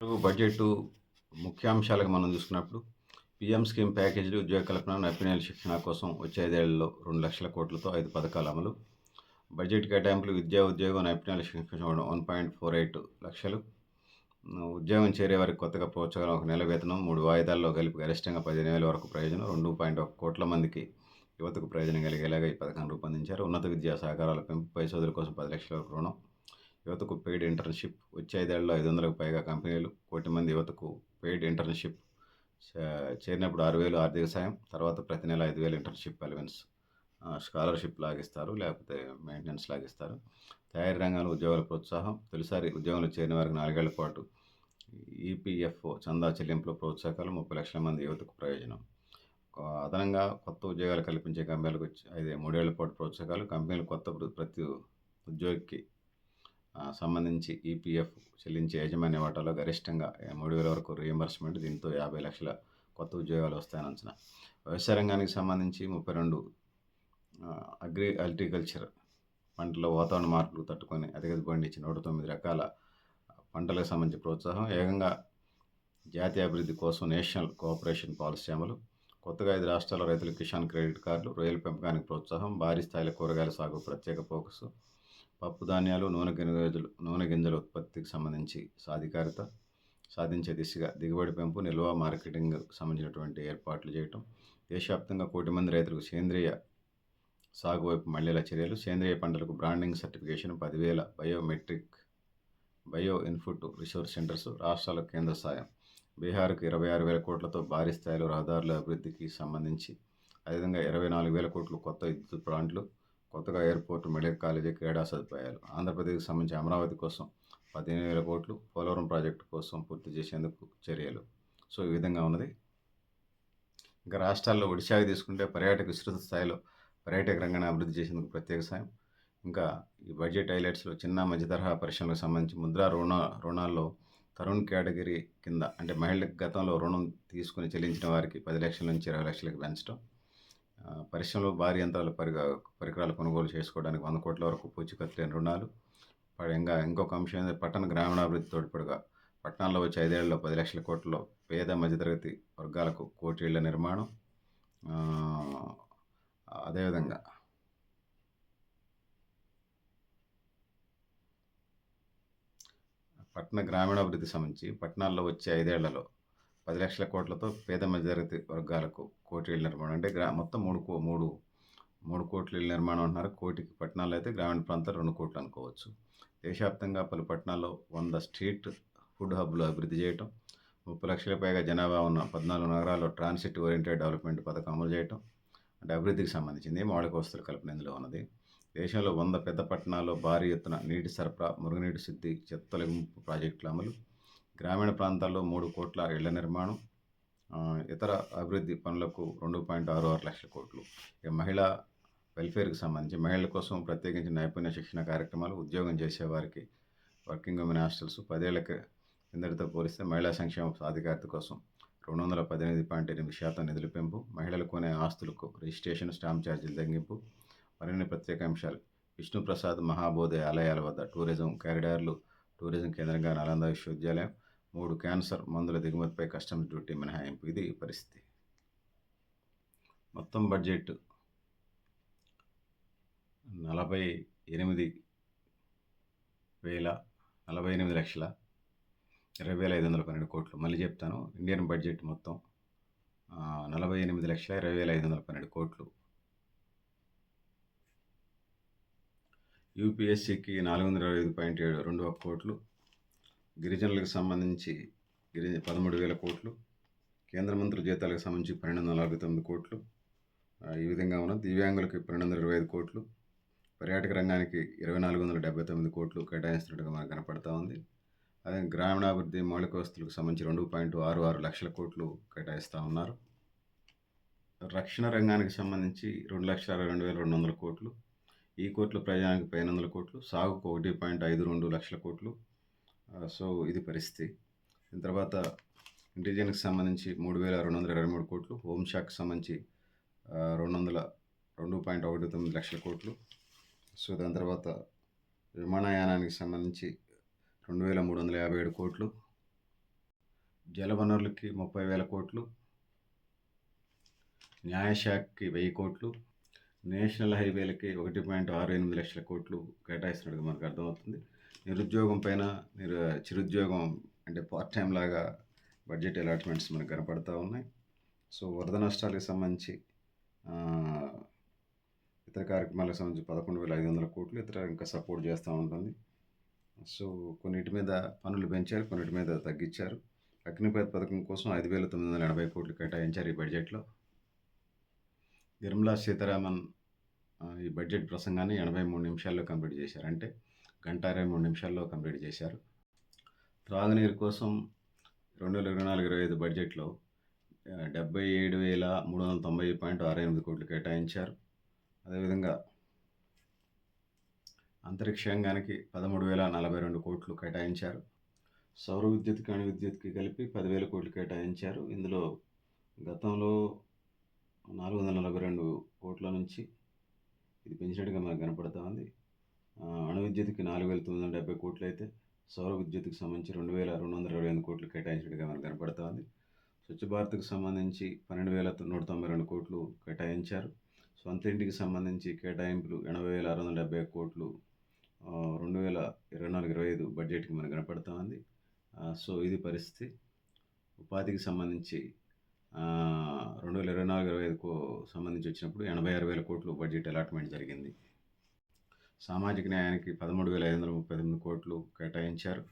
Budget ముఖ్యాంశాలకు మనం చూసుకున్నప్పుడు PM scheme ప్యాకేజీలు ఉద్యోగ కల్పన నైపుణ్యాల శిక్షణ కోసం వచ్చే ఐదేళ్ళలో రెండు లక్షల కోట్లతో ఐదు పథకాల అమలు. బడ్జెట్ కేటాయింపులు విద్యా ఉద్యోగం నైపుణ్యాల శిక్షణ వన్ పాయింట్ ఫోర్ ఎయిట్ లక్షలు. ఉద్యోగం చేరే వారికి కొత్తగా ప్రోత్సాహం ఒక నెల వేతనం మూడు వాయిదాల్లో కలిపి గరిష్టంగా పదిహేను వేల వరకు ప్రయోజనం రెండు పాయింట్ ఒక కోట్ల మందికి యువతకు ప్రయోజనం కలిగేలాగా ఈ పథకాన్ని రూపొందించారు. ఉన్నత విద్యా సహకారాల పెంపు పరిశోధన కోసం పది లక్షల వరకు రుణం. యువతకు పెయిడ్ ఇంటర్న్షిప్ వచ్చే ఐదేళ్ళలో ఐదు వందలకు పైగా కంపెనీలు కోటి మంది యువతకు పెయిడ్ ఇంటర్న్షిప్ చే- చేరినప్పుడు ఆరు వేలు ఆర్థిక సాయం తర్వాత ప్రతి నెల ఐదు వేలు ఇంటర్న్షిప్ అలవెన్స్ స్కాలర్షిప్ లాగిస్తారు లేకపోతే మెయింటెనెన్స్ లాగిస్తారు. తయారీ రంగంలో ఉద్యోగాల ప్రోత్సాహం తొలిసారి ఉద్యోగంలో చేరిన వారికి నాలుగేళ్ళ పాటు ఈపీఎఫ్ఓ చందా చెల్లింపులో ప్రోత్సాహకాలు ముప్పై లక్షల మంది యువతకు ప్రయోజనం. అదనంగా కొత్త ఉద్యోగాలు కల్పించే కంపెనీలకు వచ్చి ఐదు మూడేళ్ళ పాటు ప్రోత్సాహకాలు కంపెనీలు కొత్త ప్రతి ఉద్యోగికి సంబంధించి ఈపీఎఫ్ చెల్లించే యాజమాన్య వాటాలో గరిష్టంగా మూడు వేల వరకు రీఎంబర్స్మెంట్ దీంతో యాభై లక్షల కొత్త ఉద్యోగాలు వస్తాయని అంచనా. వ్యవసాయ రంగానికి సంబంధించి ముప్పై రెండు అగ్రి అగ్రికల్చర్ పంటల వాతావరణ మార్పులు తట్టుకొని అధిక పండించి ఇచ్చి నూట తొమ్మిది రకాల పంటలకు సంబంధించి ప్రోత్సాహం. ఏకంగా జాతీయ అభివృద్ధి కోసం నేషనల్ కోఆపరేషన్ పాలసీ అమలు. కొత్తగా ఐదు రాష్ట్రాల రైతులు కిసాన్ క్రెడిట్ కార్డులు రొయ్యల పెంపకానికి ప్రోత్సాహం భారీ స్థాయిలో కూరగాయల సాగు ప్రత్యేక ఫోకస్. పప్పు ధాన్యాలు నూనె గింజలు నూనె గింజల ఉత్పత్తికి సంబంధించి సాధికారిత సాధించే దిశగా దిగుబడి పెంపు నిల్వ మార్కెటింగ్ సంబంధించినటువంటి ఏర్పాట్లు చేయటం దేశవ్యాప్తంగా కోటి మంది రైతులకు సేంద్రియ సాగు వైపు మళ్ళేలా చర్యలు సేంద్రియ పంటలకు బ్రాండింగ్ సర్టిఫికేషన్ పదివేల biometric bio input resource centres రాష్ట్రాలకు కేంద్ర సాయం. బీహార్కు ఇరవై ఆరు వేల కోట్లతో భారీ స్థాయిలో రహదారుల అభివృద్ధికి సంబంధించి అదేవిధంగా ఇరవై నాలుగు వేల కోట్లు కొత్త విద్యుత్ ప్లాంట్లు కొత్తగా ఎయిర్పోర్ట్ మెడికల్ కాలేజీ క్రీడా సదుపాయాలు. ఆంధ్రప్రదేశ్కి సంబంధించి అమరావతి కోసం పదిహేను వేల కోట్లు పోలవరం ప్రాజెక్టు కోసం పూర్తి చేసేందుకు చర్యలు. సో ఈ విధంగా ఉన్నది. ఇంకా రాష్ట్రాల్లో ఒడిశాకి తీసుకుంటే పర్యాటక విస్తృత స్థాయిలో పర్యాటక రంగాన్ని అభివృద్ధి చేసేందుకు ప్రత్యేక సాయం. ఇంకా ఈ బడ్జెట్ హైలైట్స్లో చిన్న మధ్య తరహా పరిశ్రమలకు సంబంధించి ముద్రా రుణ రుణాల్లో తరుణ్ కేటగిరీ కింద అంటే మహిళలకు గతంలో రుణం తీసుకుని చెల్లించిన వారికి పది లక్షల నుంచి ఇరవై లక్షలకు పెంచడం. పరిశ్రమలో భారీ యంత్రాలు పరిగా పరికరాలు కొనుగోలు చేసుకోవడానికి వంద కోట్ల వరకు పూచికత్తు లేని రుణాలు. ఇంకా ఇంకొక అంశం ఏంటంటే పట్టణ గ్రామీణాభివృద్ధి తోడ్పడుగా పట్టణాల్లో వచ్చే ఐదేళ్ళలో పది లక్షల కోట్లలో పేద మధ్యతరగతి వర్గాలకు కోటి ఇళ్ళ నిర్మాణం అదేవిధంగా పట్టణ గ్రామీణాభివృద్ధి సంబంధించి పట్టణాల్లో వచ్చే ఐదేళ్ళలో పది లక్షల కోట్లతో పేద మధ్యతరగతి వర్గాలకు కోటి ఇళ్ళ నిర్మాణం. అంటే గ్రా మొత్తం మూడు కో మూడు మూడు కోట్ల ఇళ్ళ నిర్మాణం అంటున్నారు. కోటికి పట్టణాల్లో అయితే గ్రామీణ ప్రాంతాలు రెండు కోట్లు అనుకోవచ్చు. దేశవ్యాప్తంగా పలు పట్టణాల్లో వంద స్ట్రీట్ ఫుడ్ హబ్లు అభివృద్ధి చేయటం ముప్పై లక్షల పైగా జనాభా ఉన్న పద్నాలుగు నగరాల్లో ట్రాన్సిట్ ఓరియంటెడ్ డెవలప్మెంట్ పథకం అమలు చేయటం అంటే అభివృద్ధికి సంబంధించింది మౌలిక వస్తువుల కల్పన ఇందులో ఉన్నది. దేశంలో వంద పెద్ద పట్టణాల్లో భారీ ఎత్తున నీటి సరఫరా మురుగునీటి శుద్ధి చెత్త తొలగింపు ప్రాజెక్టుల అమలు గ్రామీణ ప్రాంతాల్లో మూడు కోట్ల ఇళ్ళ నిర్మాణం ఇతర అభివృద్ధి పనులకు రెండు పాయింట్ ఆరు ఆరు లక్షల కోట్లు. ఇక మహిళా వెల్ఫేర్కి సంబంధించి మహిళల కోసం ప్రత్యేకించి నైపుణ్య శిక్షణ కార్యక్రమాలు ఉద్యోగం చేసేవారికి వర్కింగ్ ఉమెన్ హాస్టల్స్ పదేళ్ళ కిందటితో పోలిస్తే మహిళా సంక్షేమ సాధికారత కోసం రెండు వందల పద్దెనిమిది పాయింట్ ఎనిమిది శాతం నిధుల పెంపు మహిళలు కొనే ఆస్తులకు రిజిస్ట్రేషన్ స్టాంప్ ఛార్జీలు తగ్గింపు మరిన్ని ప్రత్యేక అంశాలు. విష్ణుప్రసాద్ మహాబోధి ఆలయాల వద్ద టూరిజం కారిడార్లు టూరిజం కేంద్రంగా నలంద విశ్వవిద్యాలయం మూడు క్యాన్సర్ మందుల దిగుమతిపై కస్టమ్స్ డ్యూటీ మినహాయింపు. ఇది పరిస్థితి. మొత్తం బడ్జెట్ నలభై ఎనిమిది వేల నలభై ఎనిమిది లక్షల ఇరవై వేల ఐదు వందల పన్నెండు కోట్లు. మళ్ళీ చెప్తాను ఇండియన్ బడ్జెట్ మొత్తం నలభై ఎనిమిది లక్షల ఇరవై వేల ఐదు వందల పన్నెండు కోట్లు. యూపీఎస్సికి నాలుగు వందల ఇరవై ఐదు పాయింట్ ఏడు రెండు ఒక కోట్లు. గిరిజనులకు సంబంధించి గిరిజ పదమూడు వేల కోట్లు కేంద్ర మంత్రుల జీతాలకు సంబంధించి పన్నెండు వందల నలభై తొమ్మిది కోట్లు ఈ విధంగా ఉన్న దివ్యాంగులకి పన్నెండు వందల ఇరవై ఐదు కోట్లు పర్యాటక రంగానికి ఇరవై నాలుగు వందల డెబ్బై తొమ్మిది కోట్లు కేటాయిస్తున్నట్టుగా మనకు కనపడతా ఉంది. అదే గ్రామీణాభివృద్ధి మౌలిక వస్తువులకు సంబంధించి రెండు పాయింట్ ఆరు ఆరు లక్షల కోట్లు కేటాయిస్తూ ఉన్నారు. రక్షణ రంగానికి సంబంధించి రెండు లక్షల అరవై రెండు వేల రెండు వందల కోట్లు ఈ కోట్లు ప్రజానికి పైన వందల కోట్లు సాగుకు ఒకటి పాయింట్ ఐదు రెండు లక్షల కోట్లు సో ఇది పరిస్థితి. దీని తర్వాత ఇంటెలిజెన్స్కి సంబంధించి మూడు వేల రెండు వందల ఇరవై మూడు కోట్లు హోంశాఖకి సంబంధించి రెండు వందల రెండు పాయింట్ ఒకటి తొమ్మిది లక్షల కోట్లు. సో దాని తర్వాత విమానయానానికి సంబంధించి రెండు వేల మూడు వందల యాభై ఏడు కోట్లు. జలవనరులకి ముప్పై వేల కోట్లు. న్యాయశాఖకి వెయ్యి కోట్లు. నేషనల్ హైవేలకి ఒకటి పాయింట్ ఆరు ఎనిమిది లక్షల కోట్లు కేటాయిస్తున్నట్టుగా మనకు అర్థమవుతుంది. నిరుద్యోగం పైన నిరు చిరుద్యోగం అంటే పార్ట్ టైం లాగా బడ్జెట్ అలాట్మెంట్స్ మనకు కనపడతా ఉన్నాయి. సో వరద నష్టాలకు సంబంధించి ఇతర కార్యక్రమాలకు సంబంధించి పదకొండు వేల ఐదు వందల కోట్లు ఇతర ఇంకా సపోర్ట్ చేస్తూ ఉంటుంది. సో కొన్నిటి మీద పనులు పెంచారు కొన్నిటి మీద తగ్గించారు. అగ్నిపథ్ పథకం కోసం ఐదు వేల తొమ్మిది వందల ఎనభై కోట్లు కేటాయించారు ఈ బడ్జెట్లో నిర్మలా సీతారామన్ ఈ బడ్జెట్ ప్రసంగాన్ని ఎనభై మూడు నిమిషాల్లో కంప్లీట్ చేశారు. అంటే గంట ఇరవై మూడు నిమిషాల్లో కంప్లీట్ చేశారు. త్రాగునీరు కోసం రెండు వేల ఇరవై నాలుగు ఇరవై ఐదు బడ్జెట్లో డెబ్బై ఏడు వేల మూడు వందల తొంభై పాయింట్ ఆరు ఎనిమిది కోట్లు కేటాయించారు. అదేవిధంగా అంతరిక్షంగానికి పదమూడు వేల నలభై రెండు కోట్లు కేటాయించారు. సౌర విద్యుత్కి అణు విద్యుత్కి కలిపి పదివేల కోట్లు కేటాయించారు. ఇందులో గతంలో నాలుగు వందల నలభై రెండు కోట్ల నుంచి ఇది పెంచినట్టుగా మనకు కనపడుతూ ఉంది. అణు విద్యుత్కి నాలుగు వేల తొమ్మిది వందల డెబ్బై కోట్లు అయితే సౌర విద్యుత్కి సంబంధించి రెండు వేల రెండు వందల ఇరవై ఎనిమిది కోట్లు కేటాయించినట్టుగా మనకు కనపడతా స్వచ్ఛ భారత్కి సంబంధించి పన్నెండు వేల నూట తొంభై రెండు కోట్లు కేటాయించారు. సొంత ఇంటికి సంబంధించి కేటాయింపులు ఎనభై వేల ఆరు వందల డెబ్బై కోట్లు రెండు వేల ఇరవై నాలుగు ఇరవై ఐదు బడ్జెట్కి మనకు కనపడతా సో ఇది పరిస్థితి. ఉపాధికి సంబంధించి రెండు వేల ఇరవై నాలుగు ఇరవై ఐదుకు సంబంధించి వచ్చినప్పుడు ఎనభై ఆరు వేల కోట్లు బడ్జెట్ అలాట్మెంట్ జరిగింది. సామాజిక న్యాయానికి పదమూడు వేల ఐదు వందల ముప్పై తొమ్మిది కోట్లు కేటాయించారు.